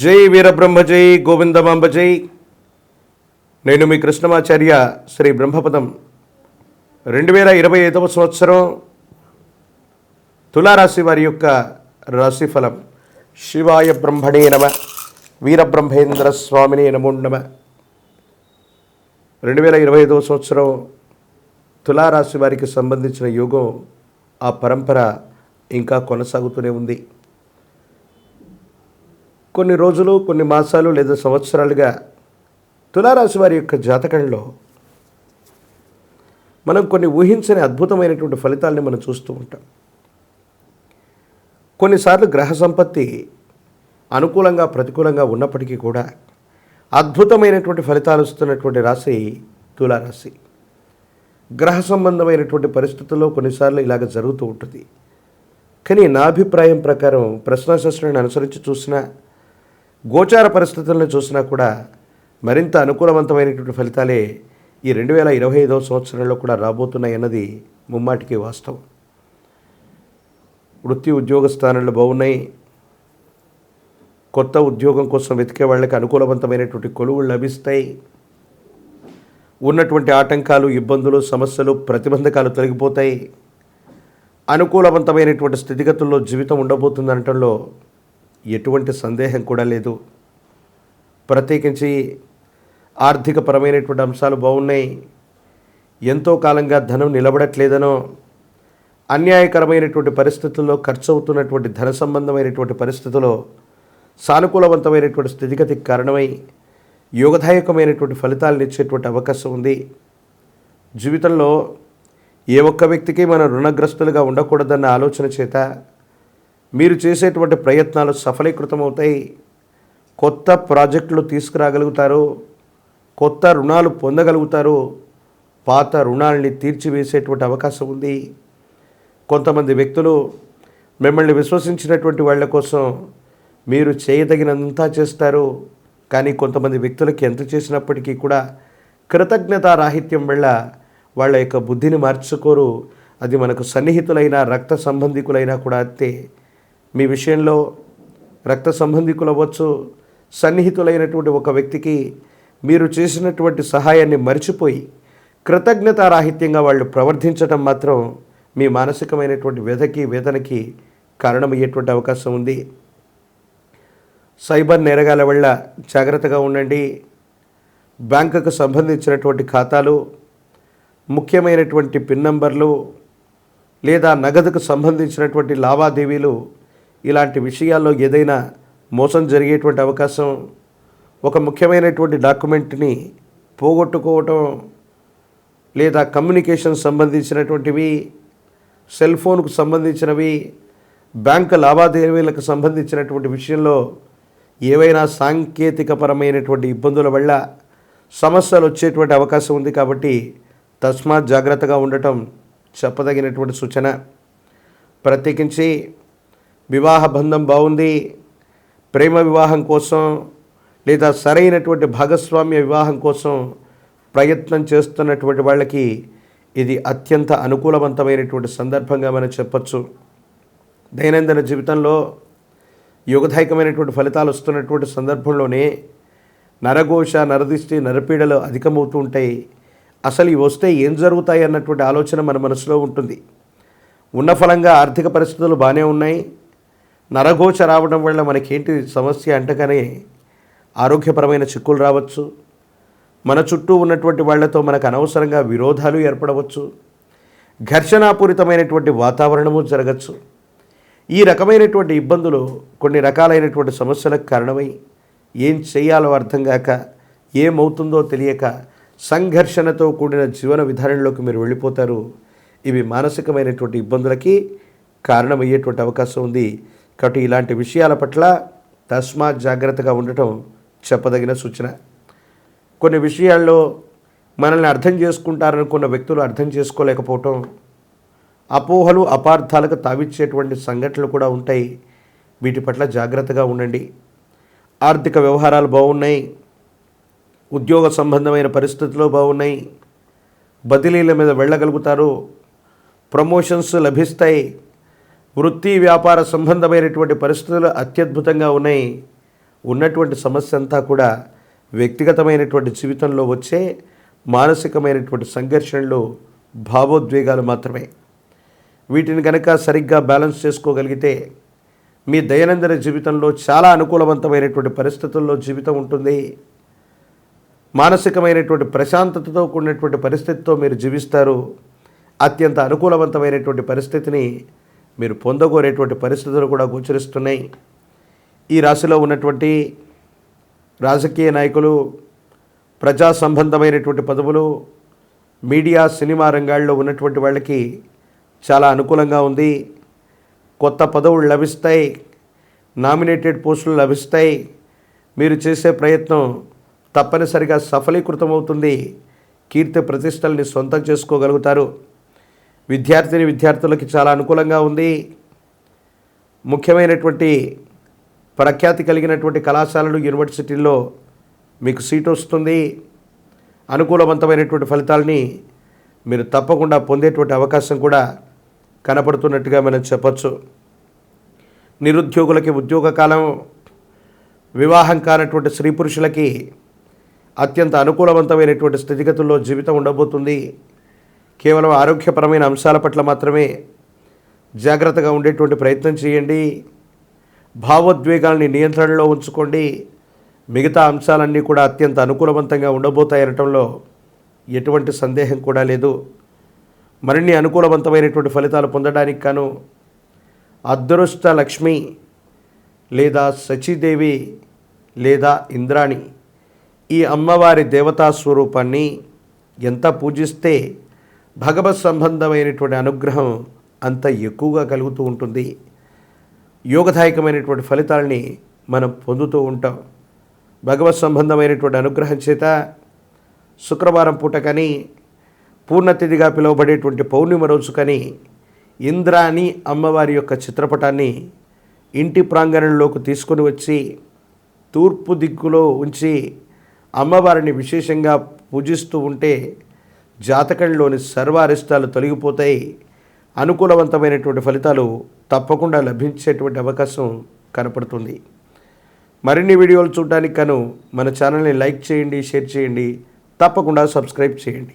జై వీరబ్రహ్మ జై గోవిందమాంబ జై. నేను మీ కృష్ణమాచార్య శ్రీ బ్రహ్మపదం. రెండు వేల ఇరవై ఐదవ సంవత్సరం తులారాశి వారి యొక్క రాశిఫలం. శివాయ బ్రహ్మణే నమ వీరబ్రహ్మేంద్ర స్వామిని నమో నమ. రెండు వేల ఇరవై ఐదవ సంవత్సరం తులారాశి వారికి సంబంధించిన యోగం ఆ పరంపర ఇంకా కొనసాగుతూనే ఉంది. కొన్ని రోజులు కొన్ని మాసాలు లేదా సంవత్సరాలుగా తులారాశి వారి యొక్క జాతకంలో మనం కొన్ని ఊహించని అద్భుతమైనటువంటి ఫలితాలని మనం చూస్తూ ఉంటాం. కొన్నిసార్లు గ్రహ సంపత్తి అనుకూలంగా ప్రతికూలంగా ఉన్నప్పటికీ కూడా అద్భుతమైనటువంటి ఫలితాలు వస్తున్నటువంటి రాశి తులారాశి. గ్రహ సంబంధమైనటువంటి పరిస్థితుల్లో కొన్నిసార్లు ఇలాగ జరుగుతూ ఉంటుంది. కానీ నా అభిప్రాయం ప్రకారం ప్రశ్నాశాస్త్రాన్ని అనుసరించి చూసినా గోచార పరిస్థితులను చూసినా కూడా మరింత అనుకూలవంతమైనటువంటి ఫలితాలే ఈ రెండు వేల ఇరవై ఐదవ సంవత్సరంలో కూడా రాబోతున్నాయి అన్నది ముమ్మాటికి వాస్తవం. వృత్తి ఉద్యోగ స్థానాలు బాగున్నాయి. కొత్త ఉద్యోగం కోసం వెతికే వాళ్ళకి అనుకూలవంతమైనటువంటి కొలువులు లభిస్తాయి. ఉన్నటువంటి ఆటంకాలు ఇబ్బందులు సమస్యలు ప్రతిబంధకాలు తొలగిపోతాయి. అనుకూలవంతమైనటువంటి స్థితిగతుల్లో జీవితం ఉండబోతుందనటంలో ఎటువంటి సందేహం కూడా లేదు. ప్రత్యేకించి ఆర్థికపరమైనటువంటి అంశాలు బాగున్నాయి. ఎంతో కాలంగా ధనం నిలబడట్లేదనో అన్యాయకరమైనటువంటి పరిస్థితుల్లో ఖర్చు అవుతున్నటువంటి ధన సంబంధమైనటువంటి పరిస్థితుల్లో సానుకూలవంతమైనటువంటి స్థితిగతికి కారణమై యోగదాయకమైనటువంటి ఫలితాలను ఇచ్చేటువంటి అవకాశం ఉంది. జీవితంలో ఏ ఒక్క వ్యక్తికి మనం రుణగ్రస్తులుగా ఉండకూడదన్న ఆలోచన చేత మీరు చేసేటువంటి ప్రయత్నాలు సఫలీకృతమవుతాయి. కొత్త ప్రాజెక్టులు తీసుకురాగలుగుతారు. కొత్త రుణాలు పొందగలుగుతారు. పాత రుణాలని తీర్చివేసేటువంటి అవకాశం ఉంది. కొంతమంది వ్యక్తులు మిమ్మల్ని విశ్వసించినటువంటి వాళ్ళ కోసం మీరు చేయదగినంతా చేస్తారు. కానీ కొంతమంది వ్యక్తులకి ఎంత చేసినప్పటికీ కూడా కృతజ్ఞతారాహిత్యం వల్ల వాళ్ళ యొక్క బుద్ధిని మార్చుకోరు. అది మనకు సన్నిహితులైన రక్త సంబంధికులైనా కూడా అంతే. మీ విషయంలో రక్త సంబంధికులు అవ్వచ్చు సన్నిహితులైనటువంటి ఒక వ్యక్తికి మీరు చేసినటువంటి సహాయాన్ని మర్చిపోయి కృతజ్ఞతారాహిత్యంగా వాళ్ళు ప్రవర్తించడం మాత్రం మీ మానసికమైనటువంటి వ్యధకి వేదనకి కారణమయ్యేటువంటి అవకాశం ఉంది. సైబర్ నేరగాల వల్ల జాగ్రత్తగా ఉండండి. బ్యాంకుకు సంబంధించినటువంటి ఖాతాలు ముఖ్యమైనటువంటి పిన్ నంబర్లు లేదా నగదుకు సంబంధించినటువంటి లావాదేవీలు ఇలాంటి విషయాల్లో ఏదైనా మోసం జరిగేటువంటి అవకాశం ఒక ముఖ్యమైనటువంటి డాక్యుమెంట్ని పోగొట్టుకోవటం లేదా కమ్యూనికేషన్ సంబంధించినటువంటివి సెల్ ఫోన్కు సంబంధించినవి బ్యాంక్ లావాదేవీలకు సంబంధించినటువంటి విషయంలో ఏవైనా సాంకేతికపరమైనటువంటి ఇబ్బందుల వల్ల సమస్యలు వచ్చేటువంటి అవకాశం ఉంది కాబట్టి తస్మాత్ జాగ్రత్తగా ఉండటం చెప్పదగినటువంటి సూచన. ప్రత్యేకించి వివాహ బంధం బాగుంది ప్రేమ వివాహం కోసం లేదా సరైనటువంటి భాగస్వామ్య వివాహం కోసం ప్రయత్నం చేస్తున్నటువంటి వాళ్ళకి ఇది అత్యంత అనుకూలవంతమైనటువంటి సందర్భంగా మనం చెప్పచ్చు. దైనందిన జీవితంలో యోగదాయకమైనటువంటి ఫలితాలు వస్తున్నటువంటి సందర్భంలోనే నరఘోష నరదిష్టి నరపీడలు అధికమవుతూ ఉంటాయి. అసలు ఇవి వస్తే ఏం జరుగుతాయి అన్నటువంటి ఆలోచన మన మనసులో ఉంటుంది. ఉన్న ఫలంగా ఆర్థిక పరిస్థితులు బాగానే ఉన్నాయి. నరఘోష రావడం వల్ల మనకేంటి సమస్య అంటగానే ఆరోగ్యపరమైన చిక్కులు రావచ్చు. మన చుట్టూ ఉన్నటువంటి వాళ్ళతో మనకు అనవసరంగా విరోధాలు ఏర్పడవచ్చు. ఘర్షణాపూరితమైనటువంటి వాతావరణము జరగచ్చు. ఈ రకమైనటువంటి ఇబ్బందులు కొన్ని రకాలైనటువంటి సమస్యలకు కారణమై ఏం చేయాలో అర్థం కాక ఏమవుతుందో తెలియక సంఘర్షణతో కూడిన జీవన విధానంలోకి మీరు వెళ్ళిపోతారు. ఇవి మానసికమైనటువంటి ఇబ్బందులకి కారణమయ్యేటువంటి అవకాశం ఉంది. కాబట్టి ఇలాంటి విషయాల పట్ల తస్మాత్ జాగ్రత్తగా ఉండటం చెప్పదగిన సూచన. కొన్ని విషయాల్లో మనల్ని అర్థం చేసుకుంటారనుకున్న వ్యక్తులు అర్థం చేసుకోలేకపోవటం అపోహలు అపార్థాలకు తావిచ్చేటువంటి సంఘటనలు కూడా ఉంటాయి. వీటి పట్ల జాగ్రత్తగా ఉండండి. ఆర్థిక వ్యవహారాలు బాగున్నాయి. ఉద్యోగ సంబంధమైన పరిస్థితులు బాగున్నాయి. బదిలీల మీద వెళ్ళగలుగుతారు. ప్రమోషన్స్ లభిస్తాయి. వృత్తి వ్యాపార సంబంధమైనటువంటి పరిస్థితులు అత్యద్భుతంగా ఉన్నాయి. ఉన్నటువంటి సమస్య అంతా కూడా వ్యక్తిగతమైనటువంటి జీవితంలో వచ్చే మానసికమైనటువంటి సంఘర్షణలు భావోద్వేగాలు మాత్రమే. వీటిని కనుక సరిగ్గా బ్యాలెన్స్ చేసుకోగలిగితే మీ దైనందిన జీవితంలో చాలా అనుకూలవంతమైనటువంటి పరిస్థితుల్లో జీవితం ఉంటుంది. మానసికమైనటువంటి ప్రశాంతతతో కూడినటువంటి పరిస్థితితో మీరు జీవిస్తారు. అత్యంత అనుకూలవంతమైనటువంటి పరిస్థితిని మీరు పొందగోరేటువంటి పరిస్థితులు కూడా గోచరిస్తున్నాయి. ఈ రాశిలో ఉన్నటువంటి రాజకీయ నాయకులు ప్రజా సంబంధమైనటువంటి పదవులు మీడియా సినిమా రంగాల్లో ఉన్నటువంటి వాళ్ళకి చాలా అనుకూలంగా ఉంది. కొత్త పదవులు లభిస్తాయి నామినేటెడ్ పోస్టులు లభిస్తాయి. మీరు చేసే ప్రయత్నం తప్పనిసరిగా సఫలీకృతమవుతుంది. కీర్తి ప్రతిష్టల్ని సొంతం చేసుకోగలుగుతారు. విద్యార్థిని విద్యార్థులకి చాలా అనుకూలంగా ఉంది. ముఖ్యమైనటువంటి ప్రఖ్యాతి కలిగినటువంటి కళాశాలలు యూనివర్సిటీల్లో మీకు సీటు వస్తుంది. అనుకూలవంతమైనటువంటి ఫలితాలని మీరు తప్పకుండా పొందేటువంటి అవకాశం కూడా కనపడుతున్నట్టుగా మనం చెప్పచ్చు. నిరుద్యోగులకి ఉద్యోగ కాలం వివాహం కానటువంటి స్త్రీ పురుషులకి అత్యంత అనుకూలవంతమైనటువంటి స్థితిగతుల్లో జీవితం ఉండబోతుంది. కేవలం ఆరోగ్యపరమైన అంశాల పట్ల మాత్రమే జాగ్రత్తగా ఉండేటువంటి ప్రయత్నం చేయండి. భావోద్వేగాల్ని నియంత్రణలో ఉంచుకోండి. మిగతా అంశాలన్నీ కూడా అత్యంత అనుకూలవంతంగా ఉండబోతాయనటంలో ఎటువంటి సందేహం కూడా లేదు. మరిన్ని అనుకూలవంతమైనటువంటి ఫలితాలు పొందడానికి కాను అదృష్ట లక్ష్మి లేదా సచీదేవి లేదా ఇంద్రాణి ఈ అమ్మవారి దేవతా స్వరూపాన్ని ఎంత పూజిస్తే భగవత్ సంబంధమైనటువంటి అనుగ్రహం అంత ఎక్కువగా కలుగుతూ ఉంటుంది. యోగదాయకమైనటువంటి ఫలితాలని మనం పొందుతూ ఉంటాం. భగవత్ సంబంధమైనటువంటి అనుగ్రహం చేత శుక్రవారం పూట కానీ పూర్ణతిథిగా పిలువబడేటువంటి పౌర్ణిమ రోజు కానీ ఇంద్రాని అమ్మవారి యొక్క చిత్రపటాన్ని ఇంటి ప్రాంగణంలోకి తీసుకొని వచ్చి తూర్పు దిక్కులో ఉంచి అమ్మవారిని విశేషంగా పూజిస్తూ ఉంటే జాతకంలోని సర్వ అరిష్టాలు తొలగిపోతాయి. అనుకూలవంతమైనటువంటి ఫలితాలు తప్పకుండా లభించేటువంటి అవకాశం కనపడుతుంది. మరిన్ని వీడియోలు చూడడానికి కను మన ఛానల్ని లైక్ చేయండి షేర్ చేయండి. తప్పకుండా సబ్స్క్రైబ్ చేయండి.